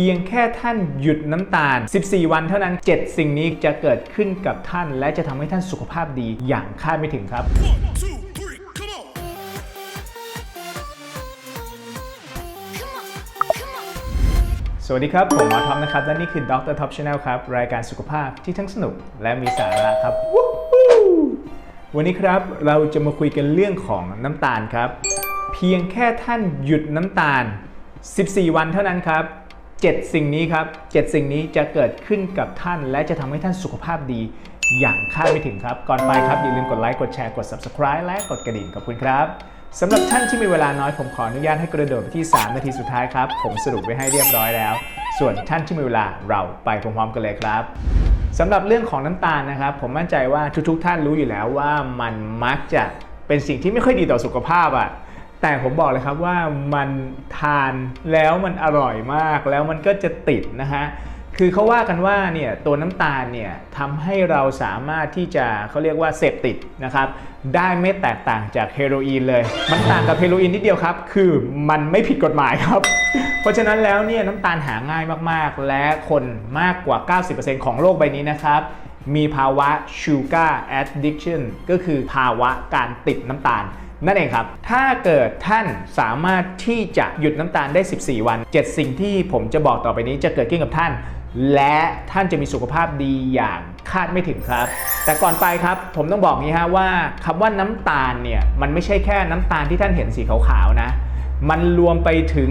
พียงแค่ท่านหยุดน้ำตาล 14 วันเท่านั้น 7 สิ่งนี้จะเกิดขึ้นกับท่าน และจะทำให้ท่านสุขภาพดีอย่างคาดไม่ถึงครับ สวัสดีครับ ผมหมอทอมนะครับ และนี่คือ Dr. Top Channel ครับ รายการสุขภาพที่ทั้งสนุกและมีสาระครับวันนี้ครับเราจะมาคุยกันเรื่องของน้ำตาลครับ เพียงแค่ท่านหยุดน้ำตาล 14 วันเท่านั้นครับ 7 สิ่งนี้ครับ 7 สิ่งนี้จะเกิดขึ้นกับท่าน และจะทำให้ท่านสุขภาพดีอย่างคาดไม่ถึงครับ ก่อนไปครับ อย่าลืมกดไลค์ กดแชร์ กด subscribe และกดกระดิ่งขอบคุณครับสำหรับท่านที่มีเวลาน้อยผมขออนุญาตให้กระโดดไปที่ 3 นาทีสุดท้ายครับ ผมสรุปไว้ให้เรียบร้อยแล้ว ส่วนท่านที่มีเวลาเราไปพร้อมๆกันเลยครับสำหรับเรื่องของน้ำตาลนะครับ ผมมั่นใจว่าทุกๆ ท่านรู้อยู่แล้วว่ามันมักจะเป็นสิ่งที่ไม่ค่อยดีต่อสุขภาพอะ แต่ผมบอกเลยครับว่ามันทานแล้วมันอร่อยมาก แล้วมันก็จะติดนะฮะคือเขาว่ากันว่าเนี่ยตัวน้ำตาลเนี่ยทำให้เราสามารถที่จะเขาเรียกว่าเสพติดนะครับได้ไม่แตกต่างจากเฮโรอีนเลย มันต่างกับเฮโรอีนนิดเดียวครับ คือมันไม่ผิดกฎหมายครับ เพราะฉะนั้นแล้วเนี่ยน้ำตาลหาง่ายมากๆ และคนมากกว่า 90%ของโลกใบนี้นะครับ มีภาวะ sugar addiction ก็คือภาวะการติดน้ำตาล นั่นเองครับ ถ้าเกิดท่านสามารถที่จะหยุดน้ำตาลได้ 14 วัน 7 สิ่งที่ผมจะบอกต่อไปนี้จะเกิดขึ้นกับท่าน และท่านจะมีสุขภาพดีอย่างคาดไม่ถึงครับ แต่ก่อนไปครับผมต้องบอกงี้ฮะว่าคำว่าน้ำตาลเนี่ยมันไม่ใช่แค่น้ำตาลที่ท่านเห็นสีขาวๆนะ มันรวมไปถึง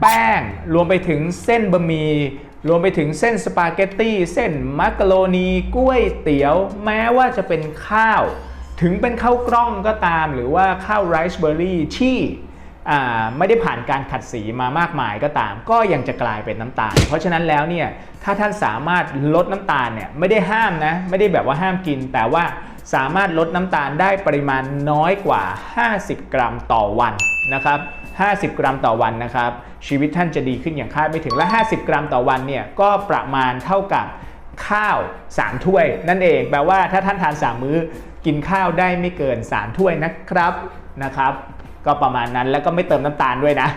แป้ง รวมไปถึงเส้นบะหมี่รวมไปถึงเส้นสปาเกตตี้เส้นมักกะโรนีก๋วยเตี๋ยว แม้ว่าจะเป็นข้าว ถึงเป็นข้าวกล้องก็ตาม หรือว่าข้าวไรซ์เบอร์รี่ที่ไม่ได้ผ่านการขัดสีมามากมายก็ตาม ก็ยังจะกลายเป็นน้ำตาล เพราะฉะนั้นแล้วเนี่ยถ้าท่านสามารถลดน้ำตาลเนี่ยไม่ได้ห้ามนะไม่ได้แบบว่าห้ามกิน แต่ว่าสามารถลดน้ำตาลได้ปริมาณน้อยกว่า 50 กรัมต่อวันนะครับ 50 กรัมต่อวันนะครับ ชีวิตท่านจะดีขึ้นอย่างคาดไม่ถึงและ 50 กรัมต่อวันเนี่ยก็ประมาณเท่ากับข้าว 3 ถ้วย นั่นเอง แปลว่าถ้าท่านทาน 3 มื้อ กินข้าวได้ไม่เกิน 3 ถ้วยนะครับนะครับ ก็ประมาณนั้นแล้วก็ไม่เติมน้ำตาลด้วยนะ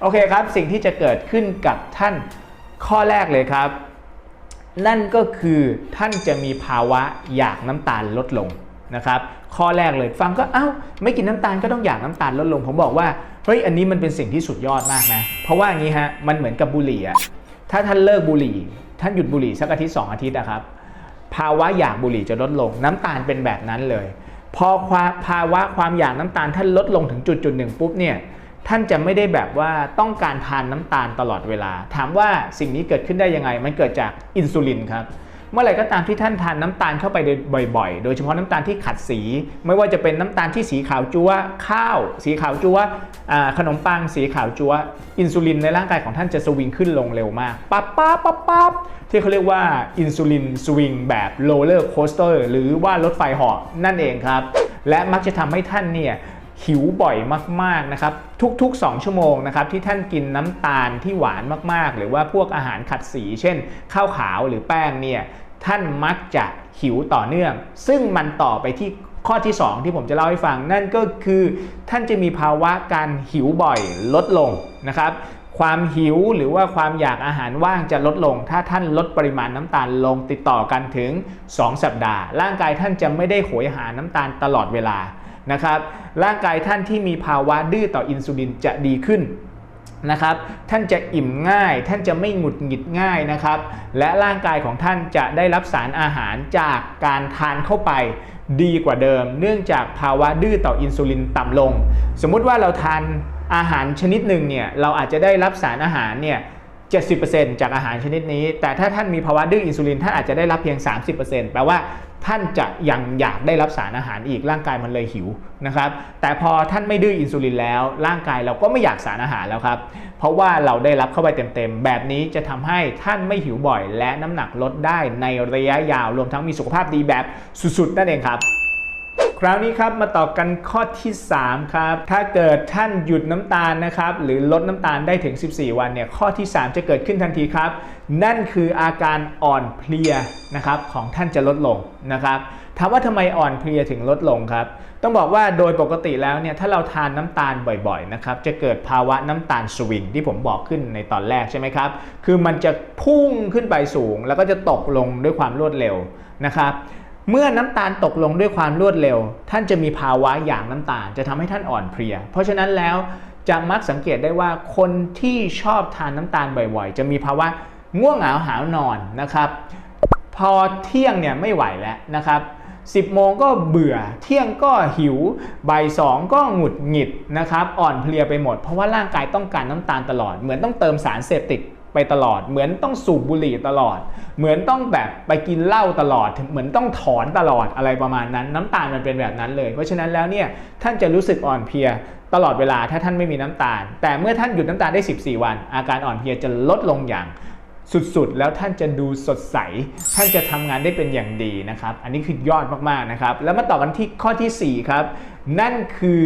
โอเคครับสิ่งที่จะเกิดขึ้นกับท่านข้อแรกเลยครับ นั่นก็คือท่านจะมีภาวะอยากน้ำตาลลดลงนะครับข้อแรกเลยฟังก็เอ้าไม่กินน้ำตาลก็ต้องอยากน้ำตาลลดลง ผมบอกว่าเฮ้ยอันนี้มันเป็นสิ่งที่สุดยอดมากนะเพราะว่าอย่างนี้ฮะมันเหมือนกับบุหรี่อะถ้าท่านเลิกบุหรี่ ท่านหยุดบุหรี่สักอาทิตย์สองอาทิตย์นะครับ ภาวะอยากบุหรี่จะลดลง น้ำตาลเป็นแบบนั้นเลย พอควาภาวะความอยากน้ำตาลท่านลดลงถึงจุดจุดหนึ่งปุ๊บเนี่ยท่านจะไม่ได้แบบว่าต้องการทานน้ำตาลตลอดเวลา ถามว่าสิ่งนี้เกิดขึ้นได้ยังไง มันเกิดจากอินซูลินครับ เมื่อไหร่ก็ตามที่ท่านทานน้ำตาลเข้าไปบ่อย ๆ โดยเฉพาะน้ำตาลที่ขัดสี ไม่ว่าจะเป็นน้ำตาลที่สีขาวจัวะข้าว สีขาวจัวะอ่าขนมปังสีขาวจัวะอินซูลินในร่างกายของท่านจะสวิงขึ้นลงเร็วมากปั๊บปั๊บปั๊บปั๊บที่เขาเรียกว่าอินซูลินสวิงแบบโรลเลอร์โคสเตอร์หรือว่ารถไฟเหาะนั่นเองครับ และมักจะทำให้ท่านเนี่ย หิวบ่อยมากๆนะครับทุก ๆ 2 ชั่วโมงนะครับที่ท่านกินน้ำตาลที่หวานมากๆ หรือว่าพวกอาหารขัดสี เช่น ข้าวขาวหรือแป้งเนี่ยท่านมักจะหิวต่อเนื่อง ซึ่งมันต่อไปที่ข้อที่ 2 ที่ผมจะเล่าให้ฟัง นั่นก็คือท่านจะมีภาวะการหิวบ่อยลดลงนะครับความหิวหรือว่าความอยากอาหารว่างจะลดลง ถ้าท่านลดปริมาณน้ำตาลลงติดต่อกันถึง 2 สัปดาห์ ร่างกายท่านจะไม่ได้โหยหาน้ำตาลตลอดเวลา นะครับร่างกายท่านที่มีภาวะดื้อต่ออินซูลินจะดีขึ้นนะครับท่านจะอิ่มง่าย ท่านจะไม่หงุดหงิดง่ายนะครับและร่างกายของท่านจะได้รับสารอาหารจากการทานเข้าไปดีกว่าเดิม เนื่องจากภาวะดื้อต่ออินซูลินต่ำลง สมมุติว่าเราทานอาหารชนิดหนึ่งเนี่ยเราอาจจะได้รับสารอาหารเนี่ย 70%จากอาหารชนิดนี้ แต่ถ้าท่านมีภาวะดื้ออินซูลินท่านอาจจะได้รับเพียง 30%แปลว่าท่านจะยังอยากได้รับสารอาหารอีกร่างกายมันเลยหิวนะครับแต่พอท่านไม่ดื้ออินซูลินแล้วร่างกายเราก็ไม่อยากสารอาหารแล้วครับเพราะว่าเราได้รับเข้าไปเต็มๆ แบบนี้จะทำให้ท่านไม่หิวบ่อย และน้ำหนักลดได้ในระยะยาวรวมทั้งมีสุขภาพดีแบบสุดๆนั่นเองครับ คราวนี้ครับมาต่อกันข้อที่ 3 ครับ ถ้าเกิดท่านหยุดน้ำตาลนะครับ หรือลดน้ำตาลได้ถึง 14 วันเนี่ยข้อที่ 3 จะเกิดขึ้นทันทีครับ นั่นคืออาการอ่อนเพลียนะครับของท่านจะลดลงนะครับถามว่าทำไมอ่อนเพลียถึงลดลงครับ ต้องบอกว่าโดยปกติแล้วเนี่ยถ้าเราทานน้ำตาลบ่อยๆนะครับจะเกิดภาวะน้ำตาลสวิงที่ผมบอกขึ้นในตอนแรกใช่ไหมครับ คือมันจะพุ่งขึ้นไปสูง แล้วก็จะตกลงด้วยความรวดเร็วนะครับ เมื่อน้ำตาลตกลงด้วยความรวดเร็ว ท่านจะมีภาวะอย่างน้ำตาล จะทำให้ท่านอ่อนเพลีย เพราะฉะนั้นแล้วจะมักสังเกตได้ว่าคนที่ชอบทานน้ำตาลบ่อยๆ จะมีภาวะง่วงเหงาหาวนอนนะครับ พอเที่ยงเนี่ยไม่ไหวแล้วนะครับ10โมงก็เบื่อเที่ยงก็หิวบ่ายสองก็หงุดหงิดนะครับ อ่อนเพลียไปหมด เพราะว่าร่างกายต้องการน้ำตาลตลอดเหมือนต้องเติมสารเสพติด ไปตลอด เหมือนต้องสูบบุหรี่ตลอด เหมือนต้องแบบไปกินเหล้าตลอด เหมือนต้องถอนตลอดอะไรประมาณนั้น น้ำตาลมันเป็นแบบนั้นเลย เพราะฉะนั้นแล้วเนี่ยท่านจะรู้สึกอ่อนเพลียตลอดเวลาถ้าท่านไม่มีน้ำตาล แต่เมื่อท่านหยุดน้ำตาลได้ 14 วัน อาการอ่อนเพลียจะลดลงอย่างสุดๆ แล้วท่านจะดูสดใส ท่านจะทำงานได้เป็นอย่างดีนะครับ อันนี้คือยอดมากๆนะครับ แล้วมาต่อกันที่ข้อทีสี่4 ครับ นั่นคือ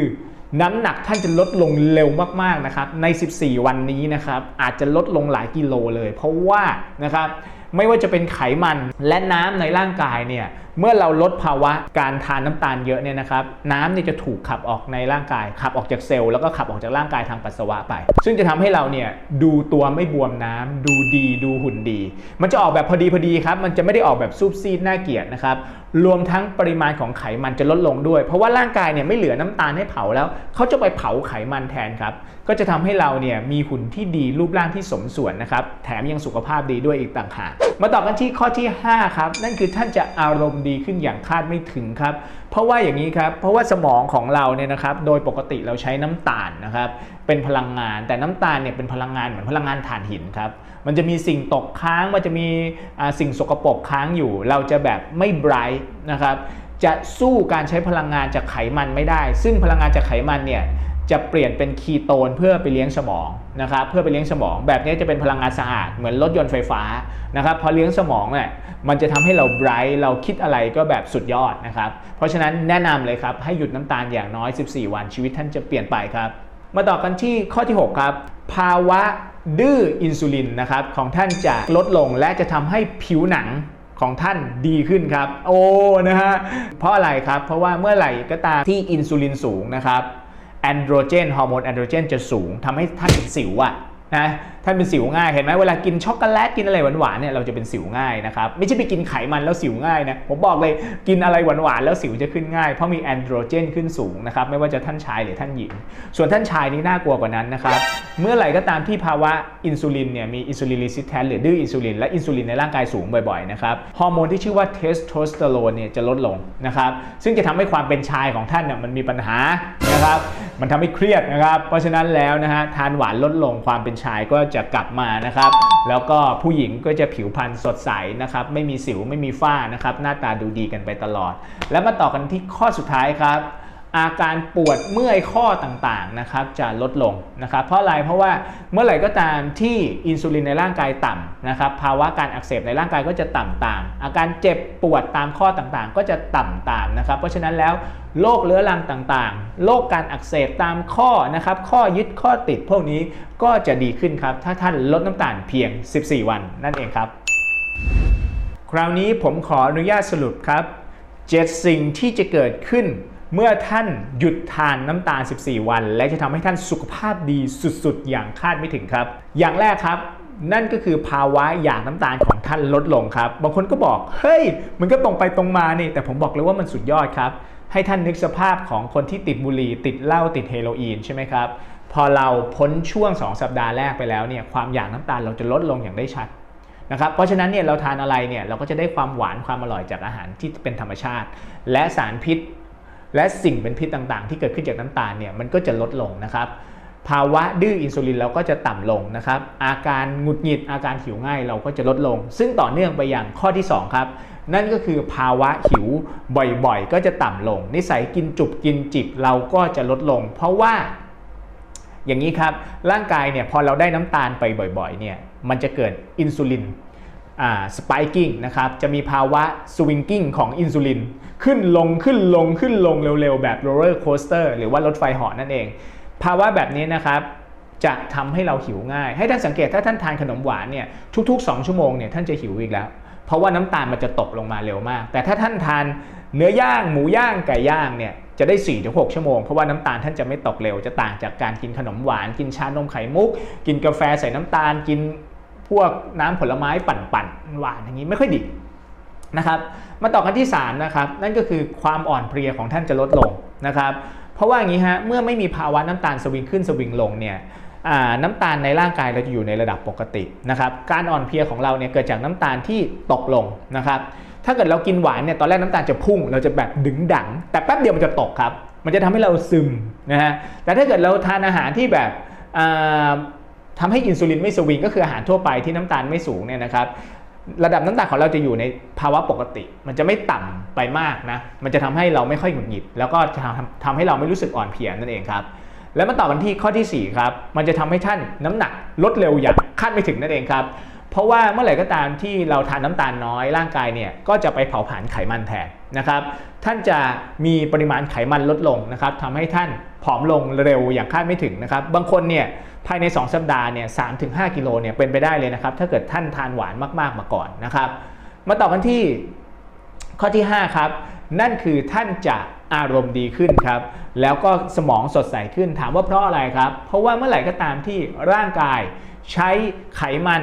น้ำหนักท่านจะลดลงเร็วมากๆนะครับใน 14 วันนี้นะครับอาจจะลดลงหลายกิโลเลย เพราะว่านะครับ ไม่ว่าจะเป็นไขมันและน้ำในร่างกายเนี่ยเมื่อเราลดภาวะการทานน้ำตาลเยอะเนี่ยนะครับน้ำเนี่ยจะถูกขับออกในร่างกาย ขับออกจากเซลล์แล้วก็ขับออกจากร่างกายทางปัสสาวะไป ซึ่งจะทำให้เราเนี่ยดูตัวไม่บวมน้ำดูดีดูหุ่นดี มันจะออกแบบพอดีพอดีครับมันจะไม่ได้ออกแบบซูบซีดน่าเกลียดนะครับรวมทั้งปริมาณของไขมันจะลดลงด้วย เพราะว่าร่างกายเนี่ยไม่เหลือน้ำตาลให้เผาแล้วเขาจะไปเผาไขมันแทนครับก็จะทำให้เราเนี่ยมีหุ่นที่ดีรูปร่างที่สมส่วนนะครับแถมยังสุขภาพดีด้วยอีกต่างหากมาต่อกันที่ข้อที่ 5 ครับ นั่นคือท่านจะอารมณ์ดีขึ้นอย่างคาดไม่ถึงครับ เพราะว่าอย่างนี้ครับ เพราะว่าสมองของเราเนี่ยนะครับ โดยปกติเราใช้น้ำตาลนะครับ เป็นพลังงาน แต่น้ำตาลเนี่ยเป็นพลังงานเหมือนพลังงานถ่านหินครับ มันจะมีสิ่งตกค้าง มันจะมีสิ่งสกปรกค้างอยู่ เราจะแบบไม่ไบรท์นะครับ จะสู้การใช้พลังงานจากไขมันไม่ได้ ซึ่งพลังงานจากไขมันเนี่ย จะเปลี่ยนเป็นคีโตนเพื่อไปเลี้ยงสมองนะครับเพื่อไปเลี้ยงสมอง แบบนี้จะเป็นพลังงานสะอาดเหมือนรถยนต์ไฟฟ้านะครับพอเลี้ยงสมองเนี่ยมันจะทำให้เราไบรท์เราคิดอะไรก็แบบสุดยอดนะครับเพราะฉะนั้นแนะนำเลยครับให้หยุดน้ำตาลอย่างน้อย 14 วันชีวิตท่านจะเปลี่ยนไปครับ มาต่อกันที่ข้อที่ 6 ครับ ภาวะดื้ออินซูลินนะครับของท่านจะลดลงและจะทำให้ผิวหนังของท่านดีขึ้นครับ โอ้นะฮะเพราะอะไรครับ เพราะว่าเมื่อไหร่ก็ตามที่อินซูลินสูงนะครับ แอนโดรเจนฮอร์โมนแอนโดรเจนจะสูงทำให้ท่านเป็นสิวอะนะท่านเป็นสิวง่ายเห็นไหมเวลากินช็อกโกแลตกินอะไรหวานๆเนี่ยเราจะเป็นสิวง่ายนะครับไม่ใช่ไปกินไขมันแล้วสิวง่ายนะผมบอกเลยกินอะไรหวานๆแล้วสิวจะขึ้นง่ายเพราะมีแอนโดรเจนขึ้นสูงนะครับไม่ว่าจะท่านชายหรือท่านหญิง ส่วนท่านชายนี่น่ากลัวกว่านั้นนะครับเมื่อไหร่ก็ตามที่ภาวะอินซูลินเนี่ยมีอินซูลินรีสิสแทนหรือดื้ออินซูลินและอินซูลินในร่างกายสูงบ่อยๆนะครับฮอร์โมนที่ชื่อว่าเทสโทสเตอโรนเนี่ยจะลดลงนะครับซึ่งจะทำให้ความเป็นชายของท่านเนี่ยมันมีปัญหานะครับมันทำให้เครียดนะครับเพราะฉะนั้นแล้วนะฮะทานหวานลดลงความเป็นชายก็จะกลับมานะครับ แล้วก็ผู้หญิงก็จะผิวพรรณสดใสนะครับ ไม่มีสิวไม่มีฝ้านะครับ หน้าตาดูดีกันไปตลอด แล้วมาต่อกันที่ข้อสุดท้ายครับ อาการปวดเมื่อยข้อต่างๆนะครับจะลดลงนะครับเพราะอะไรเพราะว่าเมื่อไหร่ก็ตามที่อินซูลินในร่างกายต่ำนะครับภาวะการอักเสบในร่างกายก็จะต่ำตาม อาการเจ็บปวดตามข้อต่างๆ ก็จะต่ำตามนะครับเพราะฉะนั้นแล้วโรคเรื้อรังต่างๆ โรคการอักเสบตามข้อนะครับ ข้อยึดข้อติดพวกนี้ก็จะดีขึ้นครับ ถ้าท่านลดน้ำตาลเพียง 14 วันนั่นเองครับ คราวนี้ผมขออนุญาตสรุปครับ 7 สิ่งที่จะเกิดขึ้น เมื่อท่านหยุดทานน้ำตาล 14 วัน และจะทำให้ท่านสุขภาพดีสุดๆ อย่างคาดไม่ถึงครับ อย่างแรกครับนั่นก็คือภาวะอยากน้ำตาลของท่านลดลงครับ บางคนก็บอก เฮ้ย มันก็ตรงไปตรงมานี่ แต่ผมบอกเลยว่ามันสุดยอดครับ ให้ท่านนึกสภาพของคนที่ติดบุหรี่ ติดเหล้า ติดเฮโรอีนใช่ไหมครับ พอเราพ้นช่วง 2 สัปดาห์แรกไปแล้วเนี่ย ความอยากน้ำตาลเราจะลดลงอย่างได้ชัดนะครับ เพราะฉะนั้นเนี่ยเราทานอะไรเนี่ยเราก็จะได้ความหวานความอร่อยจากอาหารที่เป็นธรรมชาติ และสารพิษ และสิ่งเป็นพิษต่างๆ ที่เกิดขึ้นจากน้ำตาลเนี่ยมันก็จะลดลงนะครับ ภาวะดื้ออินซูลินเราก็จะต่ำลงนะครับ อาการหงุดหงิดอาการหิวง่ายเราก็จะลดลง ซึ่งต่อเนื่องไปอย่างข้อที่ 2 ครับ นั่นก็คือภาวะหิวบ่อยๆ ก็จะต่ำลง นิสัยกินจุบกินจิบเราก็จะลดลง เพราะว่าอย่างนี้ครับร่างกายเนี่ยพอเราได้น้ำตาลไปบ่อยๆเนี่ยมันจะเกิดอินซูลินสป i กิ้งนะครับจะมีภาวะสวิงกิ้งของอินซูลิน ขึ้นลงขึ้นลงขึ้นลงเร็วๆ แบบโรลเลอร์โคสเตอร์หรือว่ารถไฟเหาะนั่นเอง ภาวะแบบนี้นะครับจะทำให้เราหิวง่าย ให้ท่านสังเกตถ้าท่านทานขนมหวานเนี่ยทุก ๆ 2 ชั่วโมงเนี่ยท่านจะหิวอีกแล้ว เพราะว่าน้ำตาลมันจะตกลงมาเร็วมาก แต่ถ้าท่านทานเนื้อย่างหมูย่างไก่ย่างเนี่ยจะได้ 4-6 ชั่วโมง เพราะว่าน้ำตาลท่านจะไม่ตกเร็ว จะต่างจากการกินขนมหวาน กินชานมไข่มุก กินกาแฟใส่น้ำตาล กินพวกน้ำผลไม้ปั่นๆหวานอย่างนี้ไม่ค่อยดี นะครับ มาต่อกันที่ 3 นะครับ นั่นก็คือความอ่อนเพลียของท่านจะลดลงนะครับ เพราะว่าอย่างนี้ฮะ เมื่อไม่มีภาวะน้ำตาลสวิงขึ้นสวิงลงเนี่ยน้ำตาลในร่างกายเราจะอยู่ในระดับปกตินะครับ การอ่อนเพลียของเราเนี่ยเกิดจากน้ำตาลที่ตกลงนะครับ ถ้าเกิดเรากินหวานเนี่ยตอนแรกน้ำตาลจะพุ่ง เราจะแบบดึงดัง แต่แป๊บเดียวมันจะตกครับ มันจะทำให้เราซึมนะฮะ แต่ถ้าเกิดเราทานอาหารที่แบบอ่าทำให้อินซูลินไม่สวิงก็คืออาหารทั่วไปที่น้ำตาลไม่สูงเนี่ยนะครับ ระดับน้ำตาลของเราจะอยู่ในภาวะปกติ มันจะไม่ต่ำไปมากนะ มันจะทำให้เราไม่ค่อยหงุดหงิด แล้วก็จะทำทำให้เราไม่รู้สึกอ่อนเพลียนั่นเองครับ แล้วมาต่อกันที่ข้อทีสี่4 ครับ มันจะทำให้ท่านน้ำหนักลดเร็วอย่างคาดไม่ถึงนั่นเองครับ เพราะว่าเมื่อไหร่ก็ตามที่เราทานน้ำตาลน้อยร่างกายเนี่ยก็จะไปเผาผลาญไขมันแทนนะครับ ท่านจะมีปริมาณไขมันลดลงนะครับทำให้ท่านผอมลงเร็วอย่างคาดไม่ถึงนะครับ บางคนเนี่ย ภายใน 2 สัปดาห์เนี่ยสากิโลเนี่ยเป็นไปได้เลยนะครับ ถ้าเกิดท่านทานหวานมากๆมาก่อนนะครับ มาต่อกันที่ข้อที่ 5 ครับ นั่นคือท่านจะอารมณ์ดีขึ้นครับ แล้วก็สมองสดใสขึ้นถามว่าเพราะอะไรครับ เพราะว่าเมื่อไหร่ก็ตามที่ร่างกายใช้ไขมัน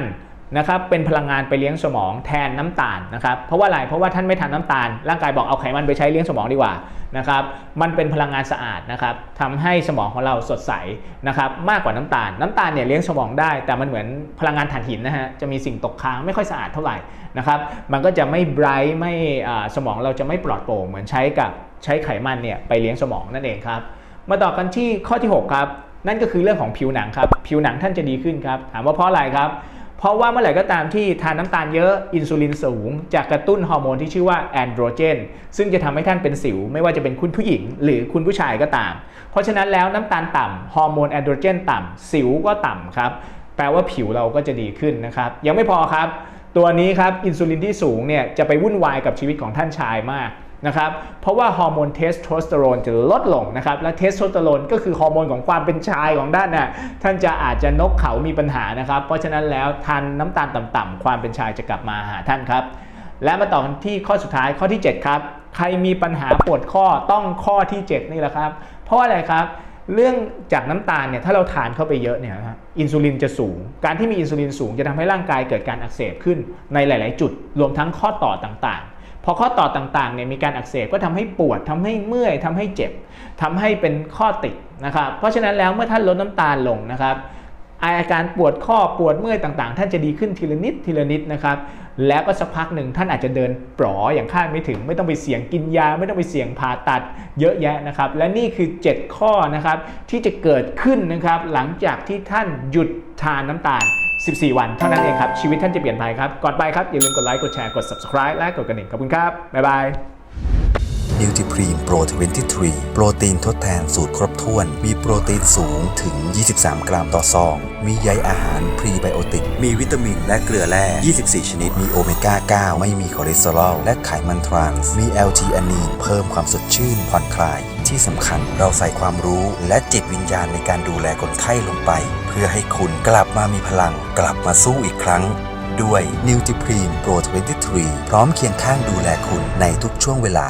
นะครับเป็นพลังงานไปเลี้ยงสมองแทนน้ำตาลนะครับเพราะว่าอะไรเพราะว่าท่านไม่ทานน้ำตาลร่างกายบอกเอาไขมันไปใช้เลี้ยงสมองดีกว่านะครับมันเป็นพลังงานสะอาดนะครับทำให้สมองของเราสดใสนะครับมากกว่าน้ำตาล น้ำตาลเนี่ยเลี้ยงสมองได้ แต่มันเหมือนพลังงานถ่านหินนะฮะจะมีสิ่งตกค้างไม่ค่อยสะอาดเท่าไหร่นะครับมันก็จะไม่ไบรท์ไม่สมองเราจะไม่ปลอดโปร่งเหมือนใช้กับใช้ไขมันเนี่ยไปเลี้ยงสมองนั่นเองครับมาต่อกันที่ข้อที่ 6 ครับ นั่นก็คือเรื่องของผิวหนังครับผิวหนังท่านจะดีขึ้นครับถามว่าเพราะอะไรครับ เพราะว่าเมื่อไหร่ก็ตามที่ทานน้ำตาลเยอะอินซูลินสูงจะกระตุ้นฮอร์โมนที่ชื่อว่าแอนโดรเจนซึ่งจะทำให้ท่านเป็นสิว ไม่ว่าจะเป็นคุณผู้หญิง หรือคุณผู้ชายก็ตาม เพราะฉะนั้นแล้วน้ำตาลต่ำฮอร์โมนแอนโดรเจนต่ำสิวก็ต่ำครับแปลว่าผิวเราก็จะดีขึ้นนะครับยังไม่พอครับ ตัวนี้ครับอินซูลินที่สูงเนี่ยจะไปวุ่นวายกับชีวิตของท่านชายมาก นะครับเพราะว่าฮอร์โมนเทสโทสเตอโรนจะลดลงนะครับและเทสโทสเตอโรนก็คือฮอร์โมนของความเป็นชายของด้านน่ะท่านจะอาจจะนกเขามีปัญหานะครับ เพราะฉะนั้นแล้วทานน้ำตาลต่ำๆความเป็นชายจะกลับมาหาท่านครับ และมาต่อกันที่ข้อสุดท้ายข้อที่ 7 ครับ ใครมีปัญหาปวดข้อต้องข้อที่ 7 นี่แหละครับ เพราะว่าอะไรครับเรื่องจากน้ำตาลเนี่ยถ้าเราทานเข้าไปเยอะเนี่ยนะฮะอินซูลินจะสูง การที่มีอินซูลินสูงจะทำให้ร่างกายเกิดการอักเสบขึ้นในหลาย ๆ จุด รวมทั้งข้อต่อต่างๆ พอข้อต่อต่างๆเนี่ยมีการอักเสบก็ทำให้ปวดทำให้เมื่อยทำให้เจ็บทำให้เป็นข้อติดนะครับเพราะฉะนั้นแล้วเมื่อท่านลดน้ำตาลลงนะครับอาการปวดข้อปวดเมื่อยต่างๆ ท่านจะดีขึ้นทีละนิดทีละนิดนะครับแล้วก็สักพักหนึ่งท่านอาจจะเดินปลออย่างคาดไม่ถึง ไม่ต้องไปเสี่ยงกินยา ไม่ต้องไปเสี่ยงผ่าตัดเยอะแยะนะครับ และนี่คือ 7 ข้อนะครับที่จะเกิดขึ้นนะครับหลังจากที่ท่านหยุดทานน้ำตาล 14 วันเท่านั้นเองครับ ชีวิตท่านจะเปลี่ยนไปครับ ก่อนไปครับ อย่าลืมกดไลค์ กดแชร์ กด subscribe และกดกระดิ่งขอบคุณครับ บ๊ายบาย นิวท i พรีมโปร23 โปรตีนทดแทนสูตรครบถ้วน มีโปรตีนสูงถึง 23 กรัมต่อซอง มีใยอาหารพรีไบโอติก มีวิตามินและเกลือแร่ 24 ชนิด มีโอเมก้า 9 ไม่มีคอเลสเตอรอล และไขมันทรานส์ มี LT อ n นีน เพิ่มความสดชื่น ผ่อนคลาย ที่สำคัญเราใส่ความรู้และจิตวิญญาณในการดูแลคนไข้ลงไป เพื่อให้คุณกลับมามีพลัง กลับมาสู้อีกครั้งด้วยนิวท i พรีมโปร23 พร้อมเคียงข้างดูแลคุณในทุกช่วงเวลา